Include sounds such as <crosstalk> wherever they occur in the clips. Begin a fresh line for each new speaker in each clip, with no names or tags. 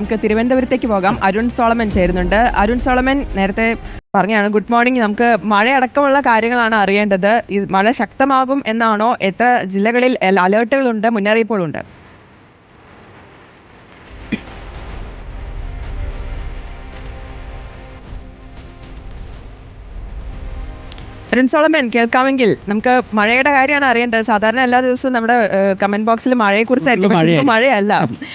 നമുക്ക് തിരുവനന്തപുരത്തേക്ക് പോകാം. അരുൺ സോളമൻ ചേരുന്നുണ്ട്. അരുൺ സോളമൻ നേരത്തെ പറഞ്ഞാണ് ഗുഡ് മോർണിംഗ് നമുക്ക് മഴ അടക്കമുള്ള കാര്യങ്ങളാണ് അറിയേണ്ടത്. മഴ ശക്തമാകും എന്നാണോ? എത്ര ജില്ലകളിൽ അലേർട്ടുകളുണ്ട് മുന്നറിയിപ്പുകളുണ്ട്? അരുൺ സോളമൻ കേൾക്കാമെങ്കിൽ നമുക്ക് മഴയുടെ കാര്യമാണ് അറിയേണ്ടത്. സാധാരണ എല്ലാ ദിവസവും നമ്മുടെ കമന്റ് ബോക്സിൽ മഴയെ കുറിച്ചായിരിക്കും മഴയല്ല.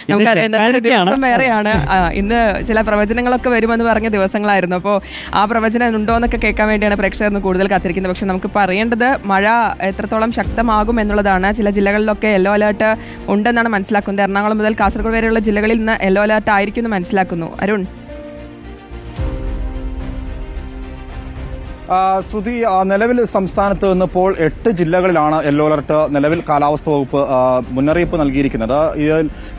നമുക്ക് ദിവസം വേറെയാണ്. ഇന്ന് ചില പ്രവചനങ്ങളൊക്കെ വരുമെന്ന് പറഞ്ഞ ദിവസങ്ങളായിരുന്നു. അപ്പോൾ ആ പ്രവചനം ഉണ്ടോ എന്നൊക്കെ കേൾക്കാൻ വേണ്ടിയാണ് പ്രേക്ഷകർ കൂടുതൽ കാത്തിരിക്കുന്നത്. പക്ഷെ നമുക്ക് അറിയേണ്ടത് മഴ എത്രത്തോളം ശക്തമാകും എന്നുള്ളതാണ്. ചില ജില്ലകളിലൊക്കെ യെല്ലോ അലേർട്ട് ഉണ്ടെന്നാണ് മനസ്സിലാക്കുന്നത്. എറണാകുളം മുതൽ കാസർഗോഡ് വരെയുള്ള ജില്ലകളിൽ ഇന്ന് യെല്ലോ അലേർട്ട് ആയിരിക്കും എന്ന് മനസ്സിലാക്കുന്നു. അരുൺ?
ശ്രുതി നിലവിൽ സംസ്ഥാനത്ത് ഇന്നിപ്പോൾ എട്ട് ജില്ലകളിലാണ് യെല്ലോ അലർട്ട് നിലവിൽ കാലാവസ്ഥ വകുപ്പ് മുന്നറിയിപ്പ് നൽകിയിരിക്കുന്നത്.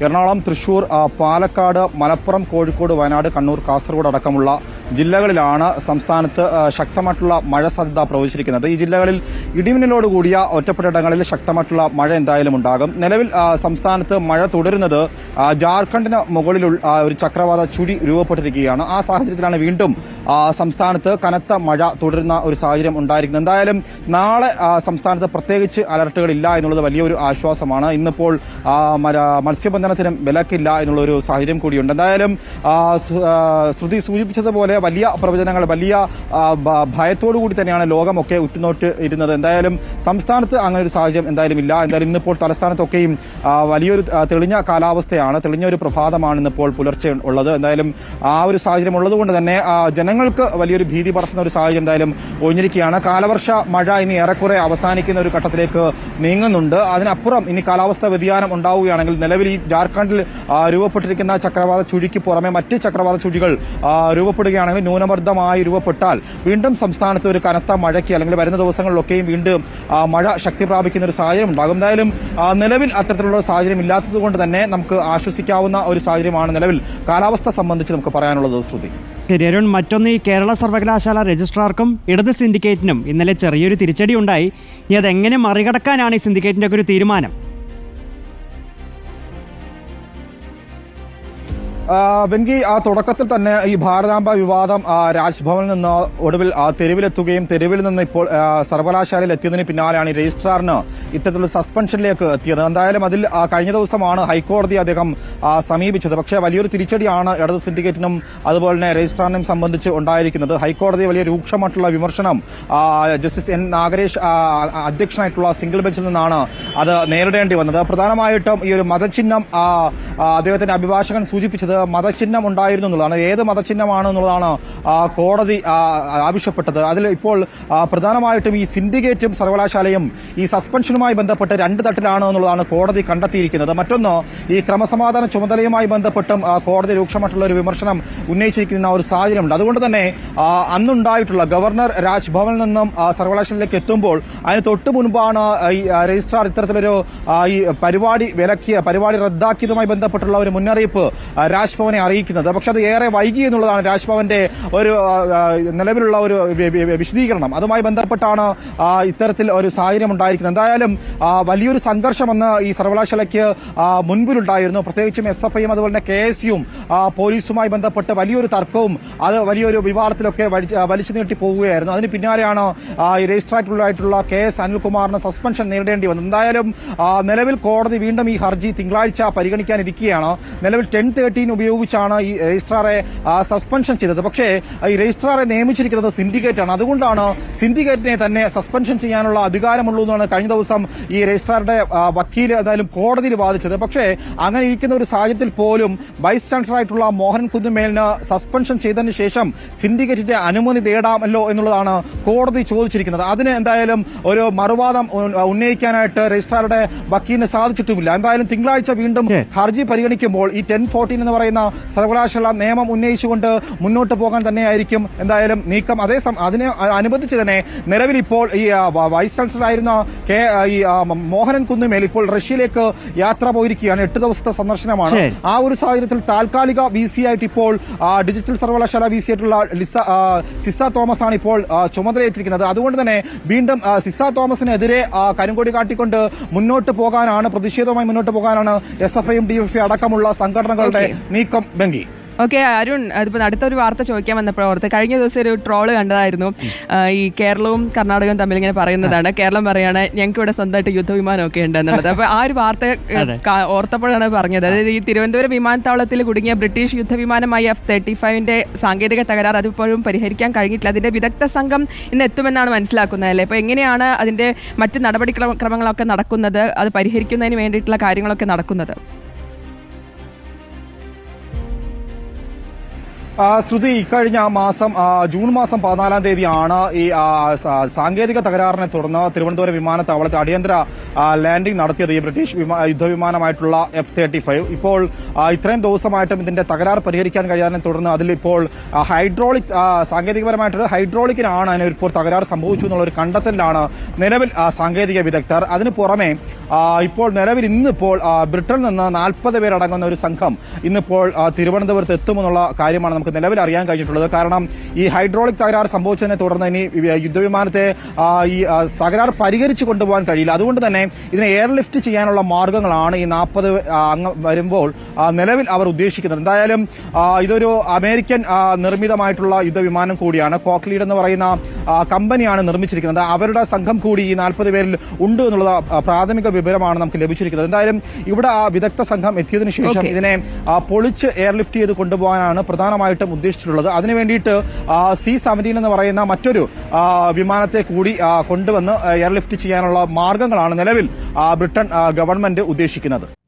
എറണാകുളം തൃശൂർ പാലക്കാട് മലപ്പുറം കോഴിക്കോട് വയനാട് കണ്ണൂർ കാസർഗോഡ് അടക്കമുള്ള ജില്ലകളിലാണ് സംസ്ഥാനത്ത് ശക്തമായിട്ടുള്ള മഴ സാധ്യത പ്രവചിച്ചിരിക്കുന്നത് ഈ ജില്ലകളിൽ ഇടിമിന്നലോട് കൂടിയ ഒറ്റപ്പെട്ടയിടങ്ങളിൽ ശക്തമായിട്ടുള്ള മഴ എന്തായാലും ഉണ്ടാകും. നിലവിൽ സംസ്ഥാനത്ത് മഴ തുടരുന്നത് ജാർഖണ്ഡിന് മുകളിലുള്ള ഒരു ചക്രവാത ചുഴി രൂപപ്പെട്ടിരിക്കുകയാണ്. ആ സാഹചര്യത്തിലാണ് വീണ്ടും സംസ്ഥാനത്ത് കനത്ത മഴ തുടരുന്ന ഒരു സാഹചര്യം ഉണ്ടായിരിക്കുന്നത് എന്തായാലും നാളെ സംസ്ഥാനത്ത് പ്രത്യേകിച്ച് അലർട്ടുകളില്ല എന്നുള്ളത് വലിയൊരു ആശ്വാസമാണ്. ഇന്നിപ്പോൾ മത്സ്യബന്ധനത്തിനും വിലക്കില്ല എന്നുള്ളൊരു സാഹചര്യം കൂടിയുണ്ട്. എന്തായാലും ശ്രുതി സൂചിപ്പിച്ചതുപോലെ വലിയ പ്രവചനങ്ങൾ വലിയ ഭയത്തോടു കൂടി തന്നെയാണ് ലോകമൊക്കെ ഉറ്റുനോട്ട് ഇരുന്നത്. എന്തായാലും സംസ്ഥാനത്ത് അങ്ങനെ ഒരു സാഹചര്യം എന്തായാലും ഇല്ല. എന്തായാലും ഇന്നിപ്പോൾ തലസ്ഥാനത്തൊക്കെയും വലിയൊരു തെളിഞ്ഞ കാലാവസ്ഥയാണ് തെളിഞ്ഞ ഒരു പ്രഭാതമാണ് ഇന്നിപ്പോൾ പുലർച്ചെ ഉള്ളത്. എന്തായാലും ആ ഒരു സാഹചര്യം ഉള്ളതുകൊണ്ട് തന്നെ ആ, ജനങ്ങൾക്ക് വലിയൊരു ഭീതി പടർത്തുന്ന ഒരു സാഹചര്യം എന്തായാലും ഒഴിഞ്ഞിരിക്കുകയാണ്. കാലവർഷ മഴ ഇനി ഏറെക്കുറെ അവസാനിക്കുന്ന ഒരു ഘട്ടത്തിലേക്ക് നീങ്ങുന്നുണ്ട്. അതിനപ്പുറം ഇനി കാലാവസ്ഥ വ്യതിയാനം ഉണ്ടാവുകയാണെങ്കിൽ നിലവിൽ ഈ ജാർഖണ്ഡിൽ രൂപപ്പെട്ടിരിക്കുന്ന ചക്രവാത ചുഴിക്ക് പുറമെ മറ്റ് ചക്രവാത ചുഴികൾ രൂപപ്പെടുകയാണെങ്കിൽ ന്യൂനമർദ്ദമായി രൂപപ്പെട്ടാൽ വീണ്ടും സംസ്ഥാനത്ത് ഒരു കനത്ത മഴയ്ക്ക് അല്ലെങ്കിൽ വരുന്ന ദിവസങ്ങളിലൊക്കെയും വീണ്ടും മഴ ശക്തി പ്രാപിക്കുന്ന ഒരു സാഹചര്യം ഉണ്ടാകും. എന്തായാലും നിലവിൽ അത്തരത്തിലുള്ള സാഹചര്യം ഇല്ലാത്തതുകൊണ്ട് തന്നെ നമുക്ക് ആശ്വസിക്കാവുന്ന ഒരു സാഹചര്യമാണ് നിലവിൽ കാലാവസ്ഥ സംബന്ധിച്ച് നമുക്ക് പറയാനുള്ളത് ശ്രുതി.
ശരി മറ്റൊന്ന് ഈ കേരള സർവകലാശാല രജിസ്ട്രാർക്കും ഇടത് സിൻഡിക്കേറ്റിനും ഇന്നലെ ചെറിയൊരു തിരിച്ചടി ഉണ്ടായി ഇനി അതെങ്ങനെ മറികടക്കാനാണ് ഈ സിൻഡിക്കേറ്റിന്റെ ഒക്കെ ഒരു തീരുമാനം?
വെങ്കി ആ തുടക്കത്തിൽ തന്നെ ഈ ഭാരതാംബ വിവാദം രാജ്ഭവനിൽ നിന്ന് ഒടുവിൽ തെരുവിലെത്തുകയും തെരുവിൽ നിന്ന് ഇപ്പോൾ സർവകലാശാലയിൽ എത്തിയതിന് പിന്നാലെയാണ് ഈ രജിസ്ട്രാറിന് ഇത്തരത്തിലുള്ള സസ്പെൻഷനിലേക്ക് എത്തിയത്. എന്തായാലും അതിൽ കഴിഞ്ഞ ദിവസമാണ് ഹൈക്കോടതി അദ്ദേഹം സമീപിച്ചത്. പക്ഷേ വലിയൊരു തിരിച്ചടിയാണ് ഇടത് സിൻഡിക്കേറ്റിനും അതുപോലെ തന്നെ രജിസ്ട്രാറിനും സംബന്ധിച്ച് ഉണ്ടായിരിക്കുന്നത്. ഹൈക്കോടതി വലിയ രൂക്ഷമായിട്ടുള്ള വിമർശനം ജസ്റ്റിസ് എൻ നാഗരേഷ് അധ്യക്ഷനായിട്ടുള്ള സിംഗിൾ ബെഞ്ചിൽ നിന്നാണ് അത് നേരിടേണ്ടി വന്നത്. പ്രധാനമായിട്ടും ഈ ഒരു മതചിഹ്നം അദ്ദേഹത്തിന്റെ അഭിഭാഷകൻ സൂചിപ്പിച്ചത് മതചിഹ്നം ഉണ്ടായിരുന്നു എന്നുള്ളതാണ്. ഏത് മതചിഹ്നമാണ് എന്നുള്ളതാണ് കോടതി ആവശ്യപ്പെട്ടത്. അതിൽ ഇപ്പോൾ പ്രധാനമായിട്ടും ഈ സിൻഡിക്കേറ്റും സർവകലാശാലയും ഈ സസ്പെൻഷനുമായി ബന്ധപ്പെട്ട് രണ്ട് തട്ടിലാണ് എന്നുള്ളതാണ് കോടതി കണ്ടെത്തിയിരിക്കുന്നത്. മറ്റൊന്ന് ഈ ക്രമസമാധാന ചുമതലയുമായി ബന്ധപ്പെട്ടും കോടതി രൂക്ഷമായിട്ടുള്ള ഒരു വിമർശനം ഉന്നയിച്ചിരിക്കുന്ന ഒരു സാഹചര്യമുണ്ട്. അതുകൊണ്ട് തന്നെ അന്നുണ്ടായിട്ടുള്ള ഗവർണർ രാജ്ഭവനിൽ നിന്നും സർവകലാശാലയിലേക്ക് എത്തുമ്പോൾ അതിന് തൊട്ട് മുൻപാണ് ഈ രജിസ്ട്രാർ ഇത്തരത്തിലൊരു ഈ പരിപാടി വിലക്കിയ പരിപാടി റദ്ദാക്കിയതുമായി ബന്ധപ്പെട്ടുള്ള ഒരു മുന്നറിയിപ്പ് ആ, രാജ്ഭവനെ അറിയിക്കുന്നത്. പക്ഷെ അത് ഏറെ വൈകി എന്നുള്ളതാണ് രാജ്ഭവന്റെ ഒരു നിലവിലുള്ള ഒരു വിശദീകരണം. അതുമായി ബന്ധപ്പെട്ടാണ് ഇത്തരത്തിൽ ഒരു സാഹചര്യം ഉണ്ടായിരിക്കുന്നത്. എന്തായാലും വലിയൊരു സംഘർഷം അന്ന് ഈ സർവകലാശാലയ്ക്ക് മുൻപിലുണ്ടായിരുന്നു. പ്രത്യേകിച്ചും എസ് എഫ് ഐയും അതുപോലെ തന്നെ കെ എസ് യുവും പോലീസുമായി ബന്ധപ്പെട്ട് വലിയൊരു തർക്കവും അത് വലിയൊരു വിവാദത്തിലൊക്കെ വലിച്ചു നീട്ടി പോവുകയായിരുന്നു. അതിന് പിന്നാലെയാണ് രജിസ്ട്രായിട്ടുള്ള കെ എസ് അനിൽകുമാറിന് സസ്പെൻഷൻ നേരിടേണ്ടി വന്നത്. എന്തായാലും നിലവിൽ കോടതി വീണ്ടും ഈ ഹർജി തിങ്കളാഴ്ച പരിഗണിക്കാനിരിക്കുകയാണ്. നിലവിൽ ടെൻ തേർട്ടീൻ ഉപയോഗിച്ചാണ് ഈ രജിസ്ട്രാറെ സസ്പെൻഷൻ ചെയ്തത്. പക്ഷേ ഈ രജിസ്ട്രാറെ നിയമിച്ചിരിക്കുന്നത് സിൻഡിക്കേറ്റ് ആണ്. അതുകൊണ്ടാണ് സിൻഡിക്കേറ്റിനെ തന്നെ സസ്പെൻഷൻ ചെയ്യാനുള്ള അധികാരമുള്ളൂ എന്നാണ് കഴിഞ്ഞ ദിവസം ഈ രജിസ്ട്രാറുടെ വക്കീൽ എന്തായാലും കോടതിയിൽ വാദിച്ചത്. പക്ഷേ അങ്ങനെ ഇരിക്കുന്ന ഒരു സാഹചര്യത്തിൽ പോലും വൈസ് ചാൻസലർ ആയിട്ടുള്ള മോഹൻ കുന്നുമേലിന് സസ്പെൻഷൻ ചെയ്തതിന് ശേഷം സിൻഡിക്കേറ്റിന്റെ അനുമതി തേടാമല്ലോ എന്നുള്ളതാണ് കോടതി ചോദിച്ചിരിക്കുന്നത്. അതിന് എന്തായാലും ഒരു മറുവാദം ഉന്നയിക്കാനായിട്ട് രജിസ്ട്രാറുടെ വക്കീലിന് സാധിച്ചിട്ടുമില്ല. എന്തായാലും തിങ്കളാഴ്ച വീണ്ടും ഹർജി പരിഗണിക്കുമ്പോൾ ഈ ടെൻ ഫോർട്ടീൻ എന്ന് പറയുന്ന സർവകലാശാല നിയമം ഉന്നയിച്ചുകൊണ്ട് മുന്നോട്ട് പോകാൻ തന്നെയായിരിക്കും എന്തായാലും നീക്കം. അതേ അതിനെ അനുബന്ധിച്ച് തന്നെ നിലവിൽ ഇപ്പോൾ ഈ വൈസ് ചാൻസലർ ആയിരുന്ന കെ ഈ മോഹനൻ കുന്നുമേൽ ഇപ്പോൾ റഷ്യയിലേക്ക് യാത്ര പോയിരിക്കുകയാണ്. എട്ട് ദിവസത്തെ സന്ദർശനമാണ്. ആ ഒരു സാഹചര്യത്തിൽ താൽക്കാലിക വി സി ആയിട്ട് ഇപ്പോൾ ഡിജിറ്റൽ സർവകലാശാല വി സി ആയിട്ടുള്ള ലിസ സിസ തോമസ് ആണ് ഇപ്പോൾ ചുമതലയേറ്റിരിക്കുന്നത്. അതുകൊണ്ട് തന്നെ വീണ്ടും സിസ തോമസിനെതിരെ കരിങ്കൊടി കാട്ടിക്കൊണ്ട് മുന്നോട്ട് പോകാനാണ് പ്രതിഷേധവുമായി മുന്നോട്ട് പോകാനാണ് എസ് എഫ് ഐയും ഡി എഫ് ഐ അടക്കമുള്ള സംഘടനകളുടെ നീക്കം ബംഗി
ഓക്കെ അരുൺ അതിപ്പോ അടുത്തൊരു വാർത്ത ചോദിക്കാൻ വന്നപ്പോൾ ഓർത്ത് കഴിഞ്ഞ ദിവസം ഒരു ട്രോൾ കണ്ടതായിരുന്നു. ഈ കേരളവും കർണാടകവും തമ്മിൽ ഇങ്ങനെ പറയുന്നതാണ്. കേരളം പറയുകയാണ് ഞങ്ങൾക്ക് ഇവിടെ സ്വന്തമായിട്ട് യുദ്ധവിമാനമൊക്കെ ഉണ്ട് എന്നുള്ളത് അപ്പോൾ ആ ഒരു വാർത്ത <laughs> ഓർത്തപ്പോഴാണ് പറഞ്ഞത്. അതായത് ഈ തിരുവനന്തപുരം വിമാനത്താവളത്തിൽ കുടുങ്ങിയ ബ്രിട്ടീഷ് യുദ്ധവിമാനമായ എഫ് തേർട്ടി ഫൈവിന്റെ സാങ്കേതിക തകരാർ അതിപ്പോഴും പരിഹരിക്കാൻ കഴിഞ്ഞിട്ടില്ല. അതിന്റെ വിദഗ്ധ സംഘം ഇന്ന് എത്തുമെന്നാണ് മനസ്സിലാക്കുന്നത് അല്ലേ? അപ്പോൾ എങ്ങനെയാണ് അതിന്റെ മറ്റ് നടപടിക്രമ- ക്രമങ്ങളൊക്കെ നടക്കുന്നത്? അത് പരിഹരിക്കുന്നതിന് വേണ്ടിയിട്ടുള്ള കാര്യങ്ങളൊക്കെ നടക്കുന്നത്?
ശ്രുതി ഇക്കഴിഞ്ഞ മാസം ജൂൺ മാസം പതിനാലാം തീയതിയാണ് ഈ സാങ്കേതിക തകരാറിനെ തുടർന്ന് തിരുവനന്തപുരം വിമാനത്താവളത്തിൽ അടിയന്തര ലാൻഡിംഗ് നടത്തിയത് ഈ ബ്രിട്ടീഷ് വിമാ- യുദ്ധവിമാനമായിട്ടുള്ള എഫ് തേർട്ടി ഫൈവ് ഇപ്പോൾ ഇത്രയും ദിവസമായിട്ടും ഇതിന്റെ തകരാർ പരിഹരിക്കാൻ കഴിയാതെ തുടർന്ന് അതിലിപ്പോൾ ഹൈഡ്രോളിക് ആ, സാങ്കേതികപരമായിട്ടുള്ള ഹൈഡ്രോളിക്കിനാണ് അതിനിപ്പോൾ തകരാർ സംഭവിച്ചു എന്നുള്ള ഒരു കണ്ടെത്തലിലാണ് നിലവിൽ സാങ്കേതിക വിദഗ്ധർ. അതിന് പുറമെ ഇപ്പോൾ നിലവിൽ ഇന്നിപ്പോൾ ബ്രിട്ടനിൽ നിന്ന് നാൽപ്പത് പേരടങ്ങുന്ന ഒരു സംഘം ഇന്നിപ്പോൾ തിരുവനന്തപുരത്ത് എത്തുമെന്നുള്ള കാര്യമാണ് നമുക്ക് നിലവിൽ അറിയാൻ കഴിഞ്ഞിട്ടുള്ളത്. കാരണം ഈ ഹൈഡ്രോളിക് തകരാർ സംഭവിച്ചതിനെ തുടർന്ന് ഇനി യുദ്ധവിമാനത്തെ ഈ തകരാർ പരിഹരിച്ചു കൊണ്ടുപോകാൻ കഴിയില്ല. അതുകൊണ്ട് തന്നെ ഇതിനെ എയർലിഫ്റ്റ് ചെയ്യാനുള്ള മാർഗങ്ങളാണ് ഈ നാൽപ്പത് അംഗം വരുമ്പോൾ നിലവിൽ അവർ ഉദ്ദേശിക്കുന്നത്. എന്തായാലും ഇതൊരു അമേരിക്കൻ നിർമ്മിതമായിട്ടുള്ള യുദ്ധവിമാനം കൂടിയാണ്. കോക്ലീഡ് എന്ന് പറയുന്ന കമ്പനിയാണ് നിർമ്മിച്ചിരിക്കുന്നത്. അവരുടെ സംഘം കൂടി ഈ നാൽപ്പത് പേരിൽ ഉണ്ട് എന്നുള്ള പ്രാഥമിക വിവരമാണ് നമുക്ക് ലഭിച്ചിരിക്കുന്നത്. എന്തായാലും ഇവിടെ ആ വിദഗ്ധ സംഘം എത്തിയതിനു ശേഷം ഇതിനെ പൊളിച്ച് എയർലിഫ്റ്റ് ചെയ്ത് കൊണ്ടുപോകാനാണ് പ്രധാനമായിട്ടും ഉദ്ദേശിച്ചിട്ടുള്ളത്. അതിനുവേണ്ടിയിട്ട് സി സെവന്റീൻ എന്ന് പറയുന്ന മറ്റൊരു വിമാനത്തെ കൂടി കൊണ്ടുവന്ന് എയർലിഫ്റ്റ് ചെയ്യാനുള്ള മാർഗങ്ങളാണ് നിലവിൽ ആ, ബ്രിട്ടൻ ഗവൺമെന്റ് ഉദ്ദേശിക്കുന്നത്.